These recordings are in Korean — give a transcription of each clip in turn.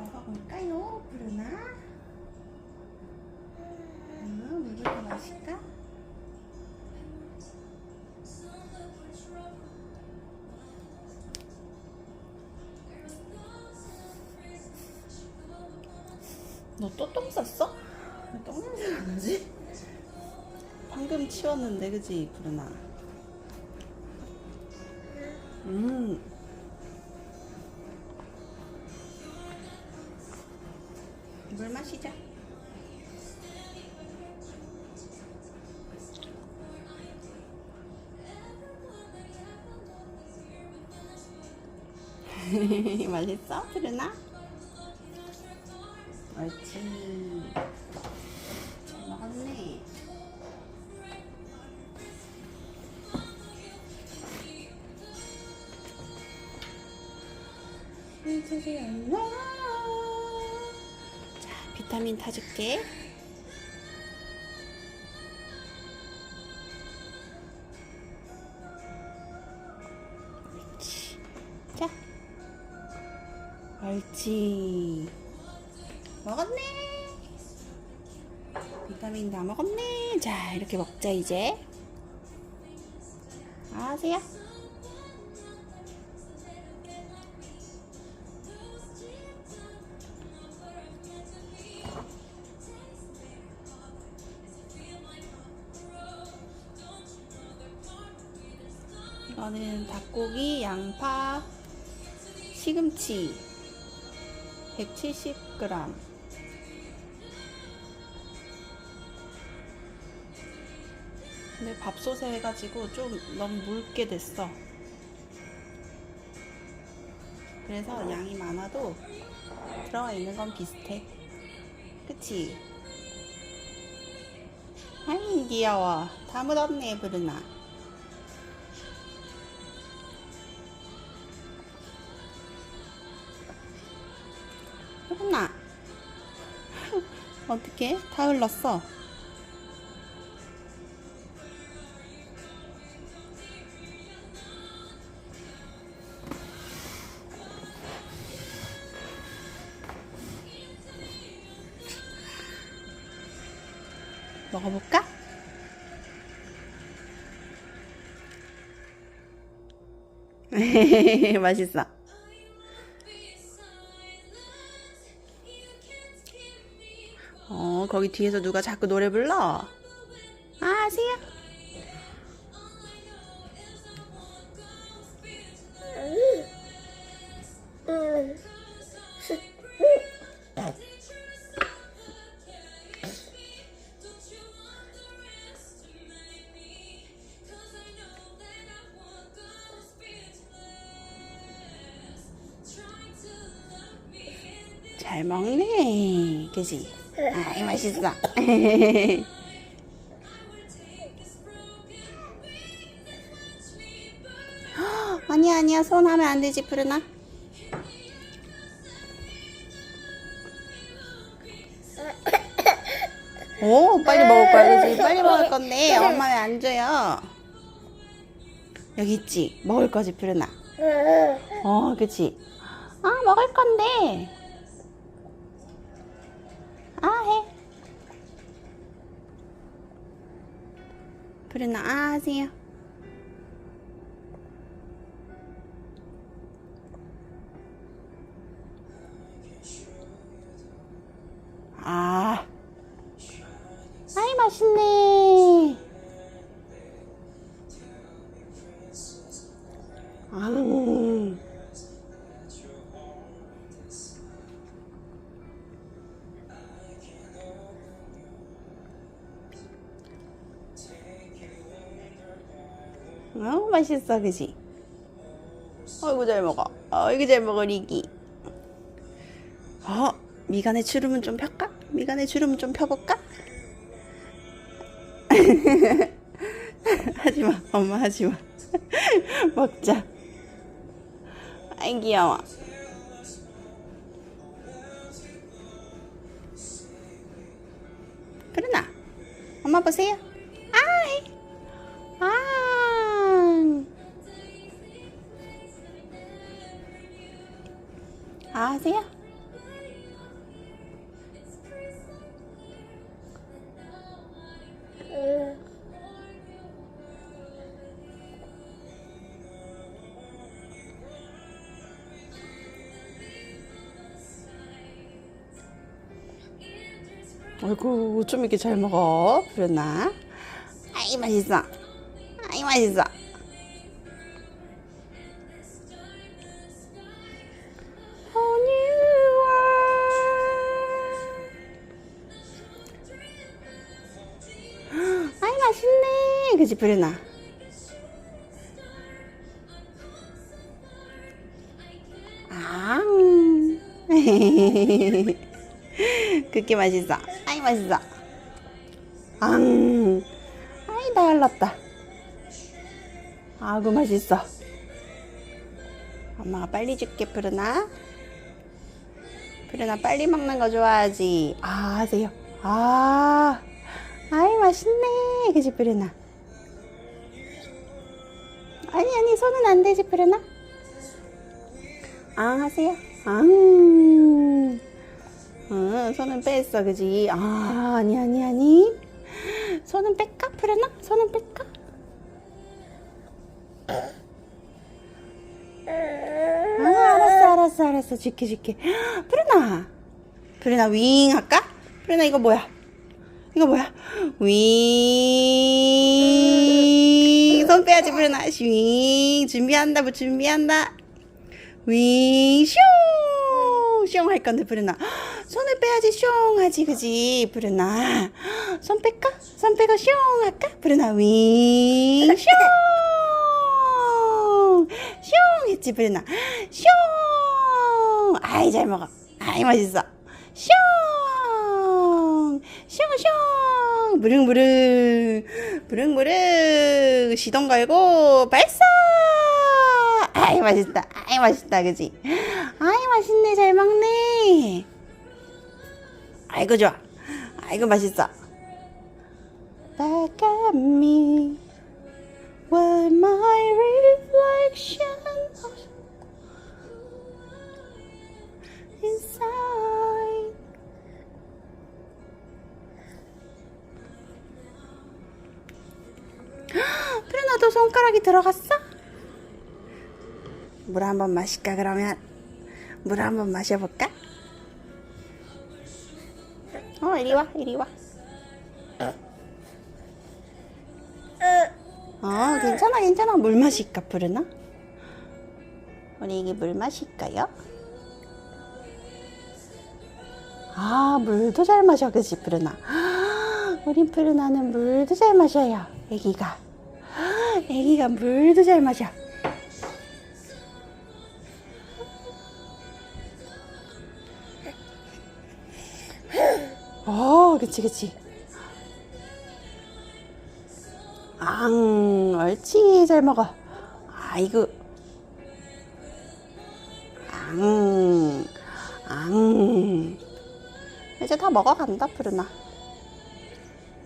먹어볼까요? 부르나? 음, 누구가 맛있까? 너 또 똥 쌌어? 왜똥 냄새가 나지? 방금 치웠는데 그지 부르나? 음. 물 마시자. 맛있어? 부르나? 옳지. 잘 먹었네. 자, 비타민 타줄게. 옳지. 자. 옳지. 먹었네. 비타민 다 먹었네. 자, 이렇게 먹자, 이제. 아세요? 이거는 닭고기, 양파, 시금치 170g. 근데 밥솥에 해가지고 좀 너무 묽게 됐어. 그래서 양이 많아도 들어가 있는 건 비슷해. 그치? 아이 귀여워. 다 묻었네. 부르나. 어떻게? 다 흘렀어. 먹어볼까? 맛있어. 거기 뒤에서 누가 자꾸 노래 불러? 아, 아세요? 잘 먹네. 그지? 아이, 맛있어. 아니야, 아니야. 손 하면 안 되지, 푸르나. 오, 빨리 먹을 거야, 그지? 빨리 먹을 건데, 엄마 왜 안 줘요? 여기 있지? 먹을 거지, 푸르나. 어, 그치? 아, 먹을 건데. 아, 해. 하세요. 아. 아이, 맛있네. 맛있어, 그지? 아이고, 잘 먹어. 아이고, 잘 먹어, 리기. 어, 미간에 주름은 좀 펴까? 미간에 주름은 좀 펴볼까? 하지마, 엄마 하지마. 먹자. 아이, 귀여워. 그러나, 엄마 보세요. 아세요? 아이고 좀 이렇게 잘 먹어 그랬나? 아이 맛있어. 아이 맛있어. 앙 그렇게 맛있어. 아이 맛있어. 앙 아이 다 흘렀다. 아구 맛있어. 엄마가 빨리 줄게 푸르나? 푸르나 빨리 먹는 거 좋아하지? 아 하세요. 아 아이 맛있네. 그지 푸르나 아니 아니 손은 안 되지 푸르나 아 하세요 앙 응, 손은 뺐어, 그지? 아, 아니, 아니, 아니. 손은 뺄까? 푸르나? 손은 뺄까? 아, 알았어, 알았어, 알았어. 줄게, 줄게. 푸르나. 푸르나, 윙 할까? 푸르나, 이거 뭐야? 이거 뭐야? 윙. 손 빼야지, 푸르나. 윙. 준비한다, 뭐 준비한다. 윙, 슝! 슝할 건데, 푸르나. 손을 빼야지, 슝 하지, 그지? 푸르나. 손 뺄까? 손 빼고 슝 할까? 푸르나, 윙, 슝! 슝! 했지, 푸르나. 슝! 아이, 잘 먹어. 아이, 맛있어. 슝! 슝, 슝! 무릉무릉. 무릉무릉. 시동 걸고, 발사! 아이 맛있다. 아이 맛있다. 그지? 아이 맛있네. 잘 먹네. 아이고 좋아. 아이고 맛있어. Back at me with my reflection. inside 손가락이 들어갔어? 물 한번 마실까 그러면 물 한번 마셔볼까? 어 이리 와 이리 와. 어 괜찮아 괜찮아 물 마실까 푸르나? 우리 이게 물 마실까요? 아 물도 잘 마셔 그지 푸르나? 우리 푸르나는 물도 잘 마셔요 애기가 애기가 물도 잘 마셔. 어, 그치, 그치. 앙, 옳지, 잘 먹어. 아이고. 앙, 앙. 이제 다 먹어간다, 푸르나.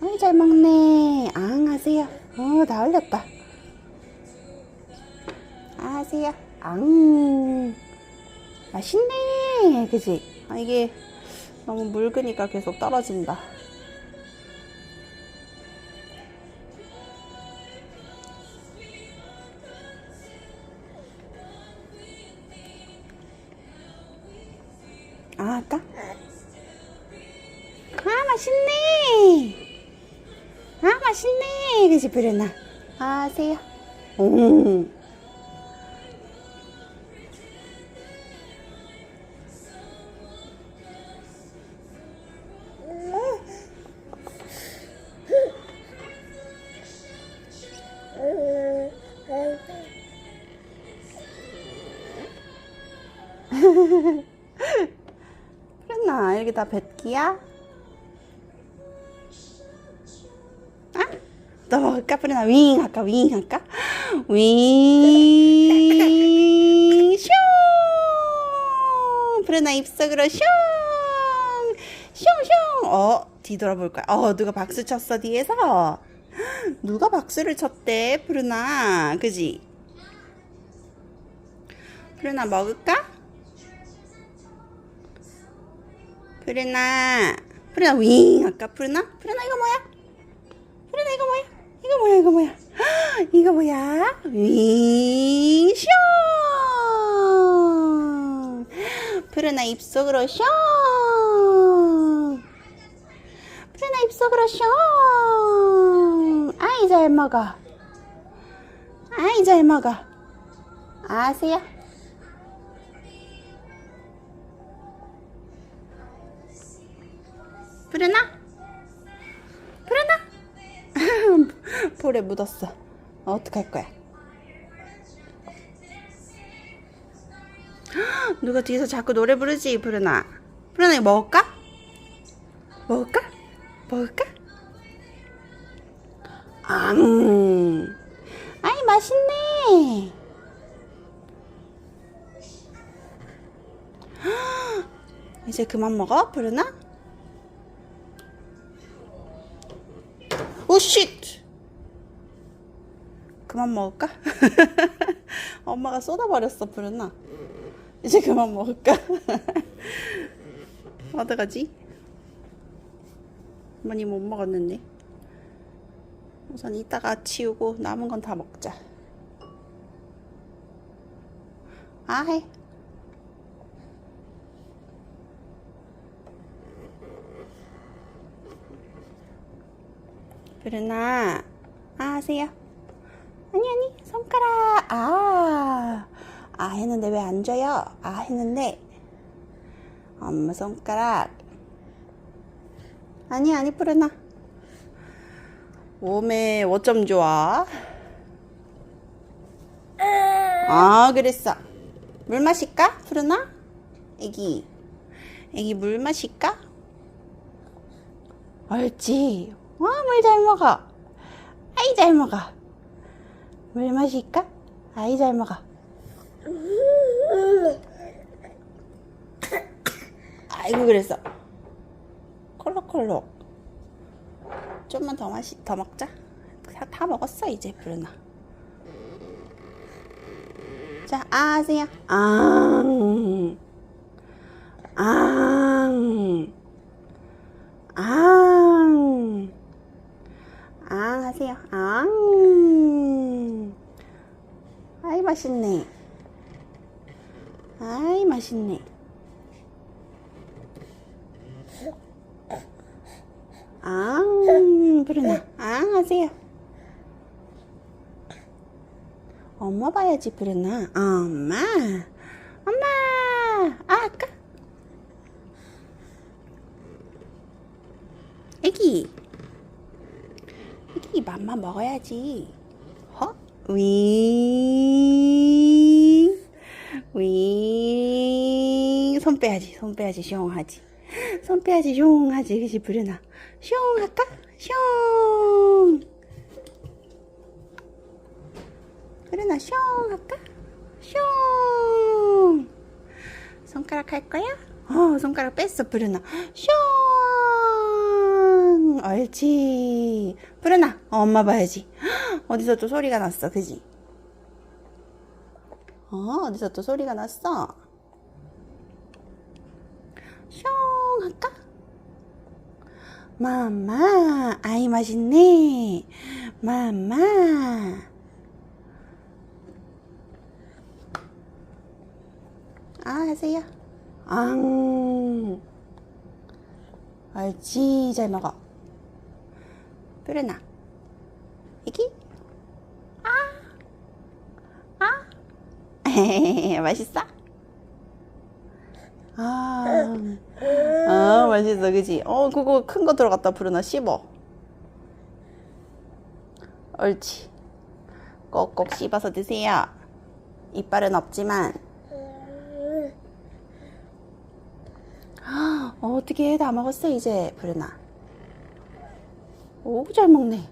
아이, 잘 먹네. 앙, 하세요. 어, 다 흘렸다. 아, 하세요. 앙. 맛있네. 그지? 아, 이게 너무 묽으니까 계속 떨어진다. 아, 아까? 아, 맛있네. 아, 맛있네. 그지, 브레나. 아, 하세요. 음. 여기 다 뱉기야? 아? 너 먹을까? 프레나 윙 할까? 윙 할까? 윙 슝! 프레나 입속으로 슝! 슝슝! 어? 뒤돌아볼 거야. 어, 누가 박수 쳤어, 뒤에서? 누가 박수를 쳤대, 푸르나? 그지? 푸르나 먹을까? 푸르나. 푸르나 윙. 아까 푸르나? 푸르나 이거 뭐야? 푸르나 이거 뭐야? 이거 뭐야 이거 뭐야? 헉, 이거 뭐야? 윙쇼 푸르나 입속으로 쇼 입속으로 슝 아이 잘 먹어. 아이 잘 먹어. 아세요 부르나 부르나 볼에 묻었어 어떡할 거야 누가 뒤에서 자꾸 노래 부르지 부르나 부르나 이거 먹을까? 먹을까? 먹을까? 앙 아이 맛있네 이제 그만 먹어 부르나? 오쉣 그만 먹을까? 엄마가 쏟아버렸어 부르나 이제 그만 먹을까? 어떡하지? 많이 못 먹었는데 우선 이따가 치우고 남은 건 다 먹자 아해 그러나 아 하세요. 아니 아니 손가락. 아, 아 했는데 왜 안 줘요? 아 했는데. 엄마 손가락. 아니 아니 푸르나 몸에 어쩜 좋아? 아 그랬어. 물 마실까? 푸르나? 애기. 애기 물 마실까? 옳지 와 물 잘 먹어? 아이 잘 먹어. 물 마실까? 아이 잘 먹어. 아이고 그랬어. 콜록콜록. 좀만 더 마시 더 먹자. 다, 다 먹었어 이제 부르나. 자아 하세요. 앙. 앙, 앙, 앙. 아이 맛있네. 아이 맛있네. 앙, 부르나. 앙 하세요. 엄마 봐야지 부르나. 엄마. 엄마. 아, 아까. 애기. 애기 맘마 먹어야지. 허? 윙. 윙. 손 빼야지. 손 빼야지. 숑하지. 손 빼야지. 숑하지. 그지 부르나. 숑 할까? 숑. 부르나 숑 할까? 숑. 손가락 할 거야? 어, 손가락 뺐어, 부르나. 숑! 옳지. 부르나, 어, 엄마 봐야지. 어디서 또 소리가 났어, 그지? 어, 어디서 또 소리가 났어? 숑! 할까? 마마, 아이 맛있네. 마마. 아, 하세요. 앙. 옳지, 잘 먹어. 뾰레나. 애기? 아. 아. 맛있어? 아. 아, 맛있어, 그지? 어, 그거 큰 거 들어갔다, 푸르나. 씹어. 옳지. 꼭꼭 씹어서 드세요. 이빨은 없지만. 어, 어떻게 다 먹었어 이제 부르나 오 잘 먹네.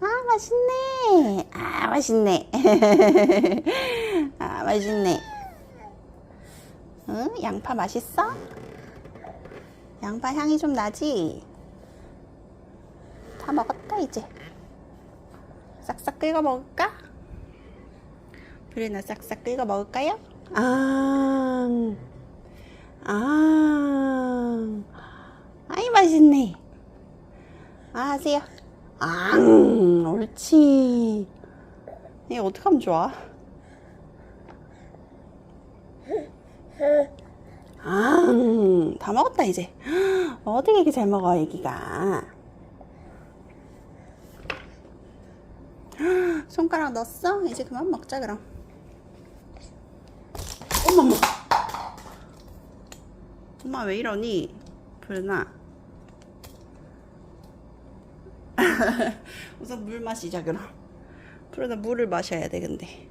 아 맛있네. 아 맛있네. 아 맛있네. 응? 양파 맛있어? 양파 향이 좀 나지? 다 먹었다 이제. 싹싹 긁어 먹을까? 부르나 싹싹 긁어 먹을까요? 아 아, 아이 맛있네. 아 하세요. 앙, 옳지. 이거 어떡하면 좋아? 앙, 다 먹었다, 이제. 어떻게 이렇게 잘 먹어, 애기가. 손가락 넣었어? 이제 그만 먹자, 그럼. 엄마, 엄마. 엄마, 왜 이러니? 불나. 우선 물 마시자 그럼. 푸르나 물을 마셔야 돼 근데.